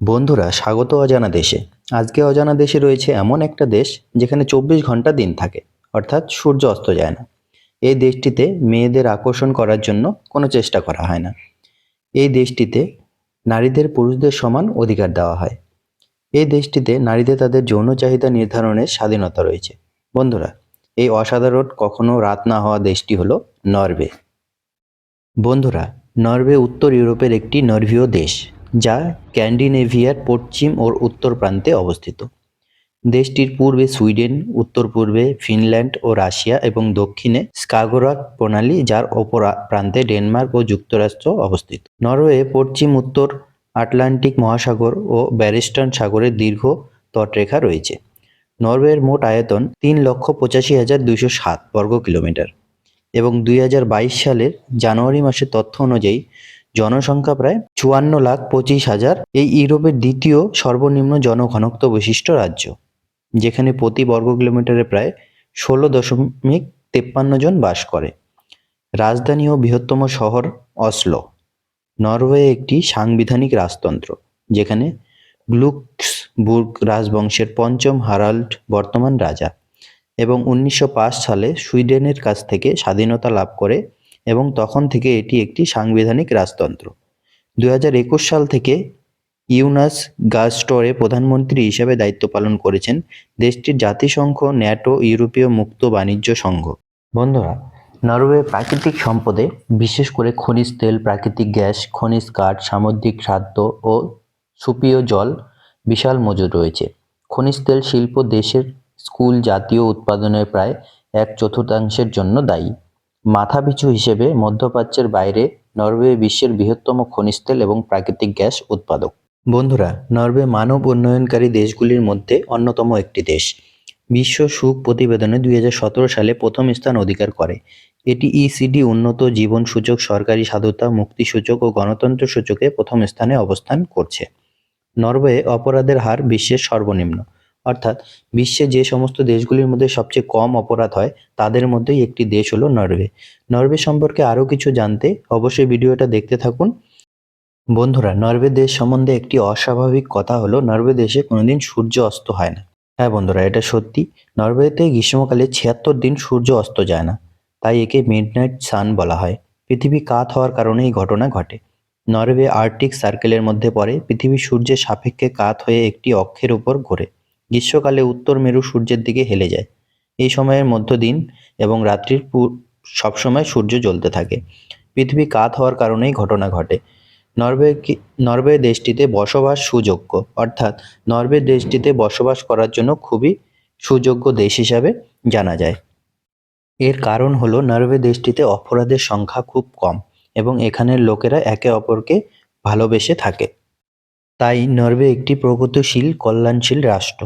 বন্ধুরা, স্বাগত অজানা দেশে। আজকে অজানা দেশে রয়েছে এমন একটা দেশ যেখানে চব্বিশ ঘণ্টা দিন থাকে, অর্থাৎ সূর্য অস্ত যায় না। এই দেশটিতে মেয়েদের আকর্ষণ করার জন্য কোনো চেষ্টা করা হয় না। এই দেশটিতে নারীদের পুরুষদের সমান অধিকার দেওয়া হয়। এই দেশটিতে নারীদের তাদের যৌন চাহিদা নির্ধারণের স্বাধীনতা রয়েছে। বন্ধুরা, এই অসাধারণ কখনো রাত না হওয়া দেশটি হলো নরওয়ে। বন্ধুরা, নরওয়ে উত্তর ইউরোপের একটি নরভীয় দেশ। যা স্ক্যান্ডিনেভিয়ার পশ্চিম ও উত্তর প্রান্তে অবস্থিত। দেশটির পূর্বে সুইডেন, উত্তর পূর্বে ফিনল্যান্ড ও রাশিয়া এবং দক্ষিণে স্কাগোরাক প্রণালী, যার অপর প্রান্তে ডেনমার্ক ও যুক্তরাষ্ট্র অবস্থিত। নরওয়ে, পশ্চিম, উত্তর আটলান্টিক মহাসাগর ও ব্যারিস্টন সাগরের দীর্ঘ তটরেখা রয়েছে। নরওয়ের মোট আয়তন তিন লক্ষ পঁচাশি হাজার দুইশো সাত বর্গ কিলোমিটার এবং দুই হাজার বাইশ সালের জানুয়ারি মাসের তথ্য অনুযায়ী জনসংখ্যা প্রায় চুয়ান্ন লাখ পঁচিশ হাজার। এই ইউরোপের দ্বিতীয় সর্বনিম্ন জনঘনত্ব বিশিষ্ট রাজ্য, যেখানে প্রতি বর্গ কিলোমিটারে প্রায় ষোলো দশমিক তেপ্পান্ন জন বাস করে। রাজধানী ও বৃহত্তম শহর অসলো, নরওয়ে একটি সাংবিধানিক রাজতন্ত্র, যেখানে গ্লুক্সবুর্গ রাজবংশের পঞ্চম হারাল্ড বর্তমান রাজা এবং উনিশশো পাঁচ সালে সুইডেনের কাছ থেকে স্বাধীনতা লাভ করে এবং তখন থেকে এটি একটি সাংবিধানিক রাজতন্ত্র। দু সাল থেকে ইউনাস গাস্টরে প্রধানমন্ত্রী হিসেবে দায়িত্ব পালন করেছেন দেশটির জাতিসংঘ, ন্যাটো, ইউরোপীয় মুক্ত বাণিজ্য সংঘ। বন্ধুরা, নরওয়ে প্রাকৃতিক সম্পদে, বিশেষ করে খনিজ তেল, প্রাকৃতিক গ্যাস, খনিজ কাঠ, সামুদ্রিক খাদ্য ও সুপীয় জল বিশাল মজুদ রয়েছে। খনিজ তেল শিল্প দেশের স্কুল জাতীয় উৎপাদনের প্রায় এক চতুর্থাংশের জন্য দায়ী। মাথাপিছু হিসেবে মধ্যপ্রাচ্যের বাইরে নরওয়ে বিশ্বের বৃহত্তম খনিজ তেল এবং প্রাকৃতিক গ্যাস উৎপাদক। বন্ধুরা, নরওয়ে মানব উন্নয়নকারী দেশগুলির মধ্যে অন্যতম একটি দেশ। বিশ্ব সুখ প্রতিবেদনে দুই হাজার সতেরো সালে প্রথম স্থান অধিকার করে। এটি ইসিডি উন্নত জীবন সূচক সরকারি সাধুতা মুক্তি সূচক ও গণতন্ত্র সূচকে প্রথম স্থানে অবস্থান করছে। নরওয়ে অপরাধের হার বিশ্বের সর্বনিম্ন। অর্থাৎ বিশ্বে যে সমস্ত দেশগুলির মধ্যে সবচেয়ে কম অপরাধ হয়, তাদের মধ্যেই একটি দেশ হলো নরওয়ে। নরওয়ে সম্পর্কে আরও কিছু জানতে অবশ্যই ভিডিওটা দেখতে থাকুন। বন্ধুরা, নরওয়ে দেশ সম্বন্ধে একটি অস্বাভাবিক কথা হলো, নরওয়ে দেশে কোনোদিন সূর্য অস্ত হয় না। হ্যাঁ বন্ধুরা, এটা সত্যি। নরওয়েতে গ্রীষ্মকালে ছিয়াত্তর দিন সূর্য অস্ত যায় না। তাই একে মিডনাইট সান বলা হয়। পৃথিবী কাত হওয়ার কারণে এই ঘটনা ঘটে। নরওয়ে আর্কটিক সার্কেলের মধ্যে পড়ে, পৃথিবী সূর্যের সাপেক্ষে কাত হয়ে একটি অক্ষের উপর ঘোরে। গ্রীষ্মকালে উত্তর মেরু সূর্যের দিকে হেলে যায়। এই সময়ের মধ্য দিন এবং রাত্রির সবসময় সূর্য জ্বলতে থাকে। পৃথিবী কাত হওয়ার কারণেই ঘটনা ঘটে। নরওয়ে নরওয়ে দেশটিতে বসবাস সুযোগ্য। অর্থাৎ নরওয়ে দেশটিতে বসবাস করার জন্য খুবই সুযোগ্য দেশ হিসাবে জানা যায়। এর কারণ হলো নরওয়ে দেশটিতে অপরাধের সংখ্যা খুব কম এবং এখানের লোকেরা একে অপরকে ভালোবেসে থাকে। তাই নরওয়ে একটি প্রগতিশীল, কল্যাণশীল রাষ্ট্র।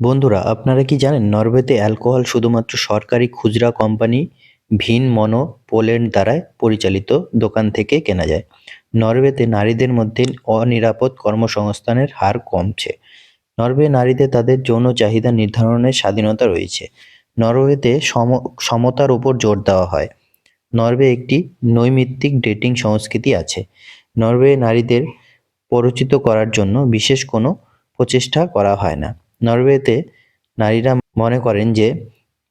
বন্ধুরা, আপনারা কি জানেন, নরওয়েতে অ্যালকোহল শুধুমাত্র সরকারি খুচরা কোম্পানি ভিন মনো পোল্যান্ড দ্বারায় পরিচালিত দোকান থেকে কেনা যায়। নরওয়েতে নারীদের মধ্যে অনিরাপদ কর্মসংস্থানের হার কমছে। নরওয়ে নারীদের তাদের যৌন চাহিদা নির্ধারণের স্বাধীনতা রয়েছে। নরওয়েতে সম, সমতার উপর জোর দেওয়া হয়। নরওয়ে একটি নৈমিত্তিক ডেটিং সংস্কৃতি আছে। নরওয়ে নারীদের পরিচিত করার জন্য বিশেষ কোনো প্রচেষ্টা করা হয় না। নরওয়েতে নারীরা মনে করেন যে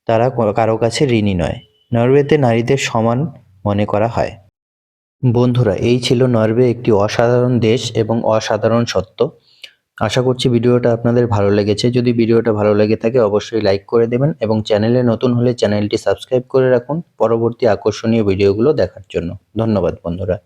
তারা কারও কাছে ঋণী নয়। নরওয়েতে নারীদের সমান মনে করা হয়। বন্ধুরা, এই ছিল নরওয়ে একটি অসাধারণ দেশ এবং অসাধারণ সত্য। আশা করছি ভিডিওটা আপনাদের ভালো লেগেছে। যদি ভিডিওটা ভালো লেগে থাকে, অবশ্যই লাইক করে দেবেন এবং চ্যানেলে নতুন হলে চ্যানেলটি সাবস্ক্রাইব করে রাখুন পরবর্তী আকর্ষণীয় ভিডিওগুলো দেখার জন্য। ধন্যবাদ, বন্ধুরা।